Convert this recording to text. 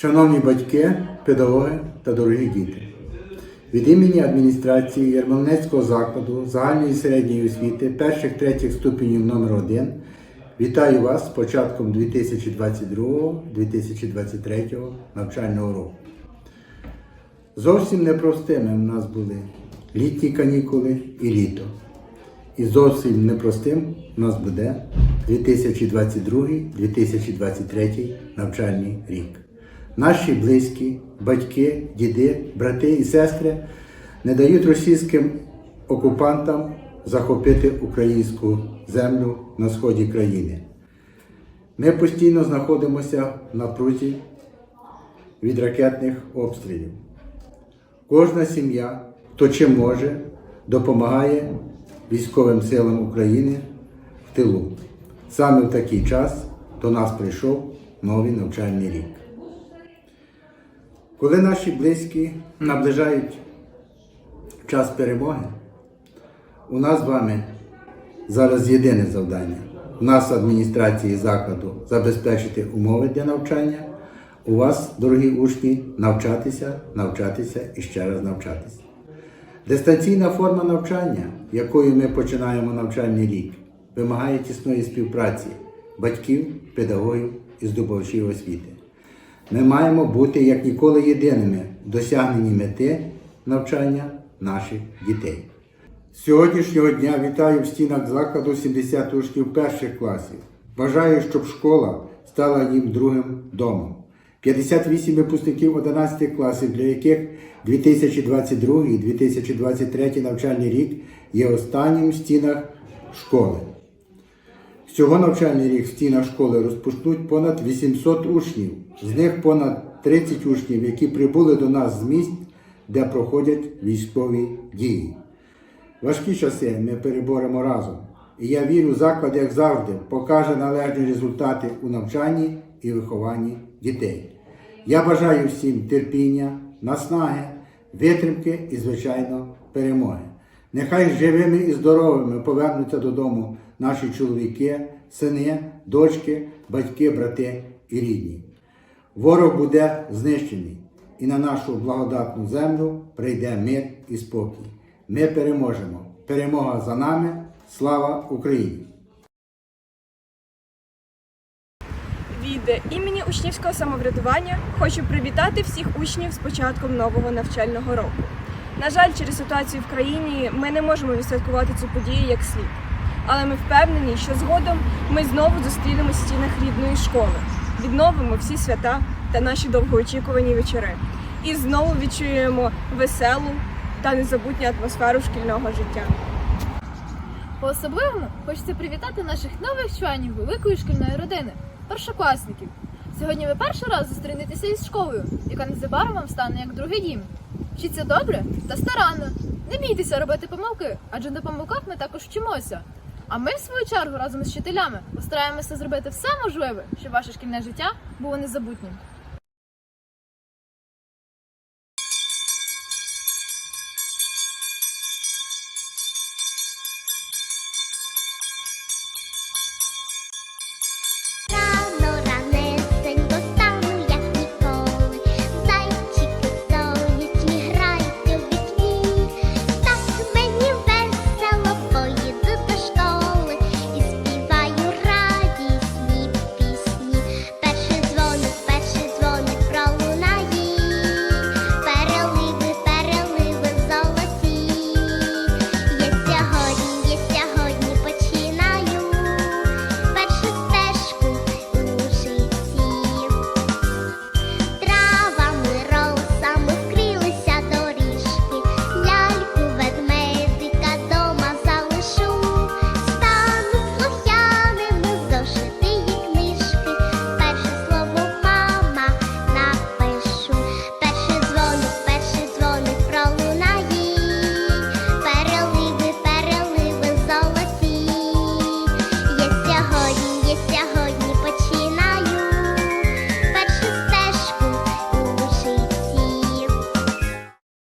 Шановні батьки, педагоги та дорогі діти, від імені адміністрації Ярмолинецького закладу загальної середньої освіти перших третіх ступенів номер 1 вітаю вас з початком 2022-2023 навчального року. Зовсім непростими в нас були літні канікули і літо. І зовсім непростим у нас буде 2022-2023 навчальний рік. Наші близькі, батьки, діди, брати і сестри не дають російським окупантам захопити українську землю на сході країни. Ми постійно знаходимося в напрузі від ракетних обстрілів. Кожна сім'я, хто чим може, допомагає військовим силам України в тилу. Саме в такий час до нас прийшов новий навчальний рік. Коли наші близькі наближають час перемоги, у нас з вами зараз єдине завдання. У нас адміністрації закладу забезпечити умови для навчання. У вас, дорогі учні, навчатися, навчатися і ще раз навчатися. Дистанційна форма навчання, якою ми починаємо навчальний рік, вимагає тісної співпраці батьків, педагогів і здобувачів освіти. Ми маємо бути як ніколи єдиними в досягненні мети навчання наших дітей. З сьогоднішнього дня вітаю в стінах закладу 70 учнів перших класів. Бажаю, щоб школа стала їм другим домом. 58 випускників 11 класів, для яких 2022-2023 навчальний рік є останнім в стінах школи. Всього навчальний рік в стінах школи розпочнуть понад 800 учнів, з них понад 30 учнів, які прибули до нас з місць, де проходять військові дії. Важкі часи ми переборемо разом. І я вірю, заклад, як завжди, покаже належні результати у навчанні і вихованні дітей. Я бажаю всім терпіння, наснаги, витримки і, звичайно, перемоги. Нехай живими і здоровими повернуться додому наші чоловіки, сини, дочки, батьки, брати і рідні. Ворог буде знищений, і на нашу благодатну землю прийде мир і спокій. Ми переможемо. Перемога за нами. Слава Україні! Від імені учнівського самоврядування хочу привітати всіх учнів з початком нового навчального року. На жаль, через ситуацію в країні ми не можемо відсвяткувати цю подію як слід. Але ми впевнені, що згодом ми знову зустрінемось в стінах рідної школи, відновимо всі свята та наші довгоочікувані вечори. І знову відчуємо веселу та незабутню атмосферу шкільного життя. По-особливому хочеться привітати наших нових членів великої шкільної родини, першокласників. Сьогодні ви перший раз зустрінетеся із школою, яка незабаром вам стане як другий дім. Вчіться добре та старанно. Не бійтеся робити помилки, адже на помилках ми також вчимося. А ми, в свою чергу, разом з вчителями постараємося зробити все можливе, щоб ваше шкільне життя було незабутнім.